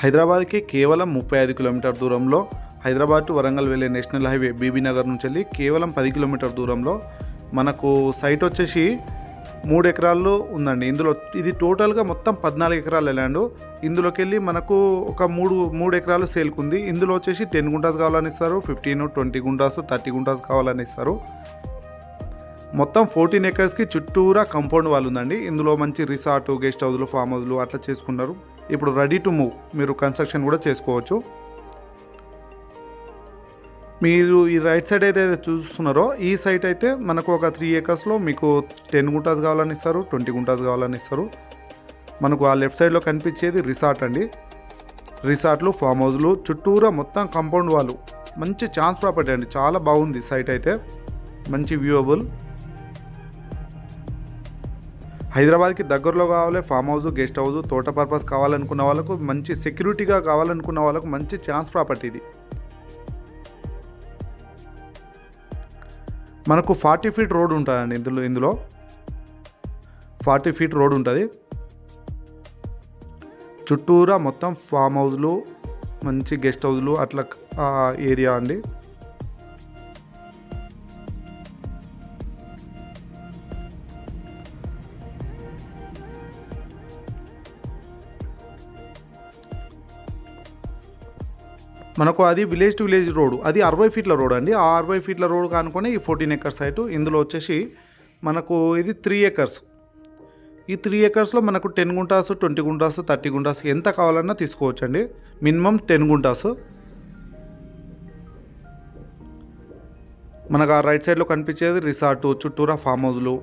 హైదరాబాద్కి కేవలం ముప్పై ఐదు కిలోమీటర్ దూరంలో హైదరాబాద్ టు వరంగల్ వెళ్ళే నేషనల్ హైవే బీబీ నగర్ నుంచి వెళ్ళి కేవలం పది కిలోమీటర్ దూరంలో మనకు సైట్ వచ్చేసి మూడు ఎకరాల్లో ఉందండి. ఇందులో ఇది టోటల్గా మొత్తం పద్నాలుగు ఎకరాలు ల్యాండ్. ఇందులోకి వెళ్ళి మనకు ఒక మూడు మూడు ఎకరాలు సేల్కుంది. ఇందులో వచ్చేసి టెన్ గుంటాస్ కావాలని ఇస్తారు fifteen twenty guntas thirty guntas కావాలని ఇస్తారు. మొత్తం ఫోర్టీన్ ఎకర్స్కి చుట్టూరా కంపౌండ్ వాళ్ళు ఉందండి ఇందులో మంచి రిసార్ట్ గెస్ట్ హౌస్లు ఫామ్ హౌస్లు అట్లా చేసుకున్నారు ఇప్పుడు రెడీ టు మూవ్ మీరు కన్స్ట్రక్షన్ కూడా చేసుకోవచ్చు. మీరు ఈ రైట్ సైడ్ అయితే చూస్తున్నారో ఈ సైట్ అయితే మనకు ఒక త్రీ ఏకర్స్లో మీకు టెన్ గుంటాస్ కావాలని ఇస్తారు ట్వంటీ గుంటాస్ కావాలని ఇస్తారు. మనకు ఆ లెఫ్ట్ సైడ్లో కనిపించేది రిసార్ట్ అండి. రిసార్ట్లు ఫామ్ హౌస్లు చుట్టూరా మొత్తం కాంపౌండ్ వాళ్ళు. మంచి ఛాన్స్ ప్రాపర్టీ అండి. చాలా బాగుంది సైట్ అయితే. మంచి వ్యూవబుల్ హైదరాబాద్కి దగ్గరలో కావాలి ఫామ్ హౌస్ గెస్ట్ హౌస్ తోట పర్పస్ కావాలనుకున్న వాళ్ళకు మంచి సెక్యూరిటీగా కావాలనుకున్న వాళ్ళకు మంచి ఛాన్స్ ప్రాపర్టీ ఇది. మనకు ఫార్టీ ఫీట్ రోడ్ ఉంటుందండి ఇందులో ఇందులో. ఫార్టీ ఫీట్ రోడ్ ఉంటుంది. చుట్టూరా మొత్తం ఫామ్ హౌస్లు మంచి గెస్ట్ హౌస్లు అట్లా ఏరియా అండి. మనకు అది విలేజ్ టు విలేజ్ రోడ్ అది అరవై ఫీట్ల రోడ్ అండి. ఆ అరవై ఫీట్ల రోడ్ కానుకొని ఈ ఫోర్టీన్ ఎకర్స్ సైటు ఇందులో వచ్చేసి మనకు ఇది త్రీ ఎకర్స్. ఈ త్రీ ఎకర్స్లో మనకు ten guntas twenty guntas thirty guntas ఎంత కావాలన్నా తీసుకోవచ్చండి. Minimum ten guntas. మనకు ఆ రైట్ సైడ్లో కనిపించేది రిసార్టు చుట్టూరా ఫామ్ హౌస్లు.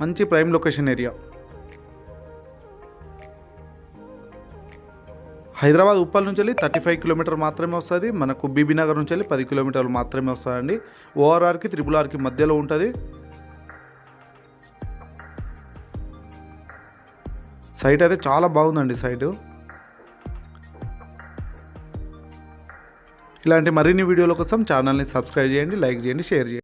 మంచి prime location area. Hyderabad Uppal నుంచి వెళ్ళి థర్టీ ఫైవ్ కిలోమీటర్ మాత్రమే వస్తుంది. మనకు బీబీ నగర్ నుంచి వెళ్ళి పది కిలోమీటర్లు మాత్రమే వస్తుందండి. ఓఆర్ఆర్కి త్రిపుల్ ఆర్కి మధ్యలో ఉంటుంది. సైట్ అయితే చాలా బాగుందండి సైట్. ఇలాంటి మరిన్ని వీడియోల కోసం ఛానల్ని సబ్స్క్రైబ్ చేయండి లైక్ చేయండి షేర్ చేయండి.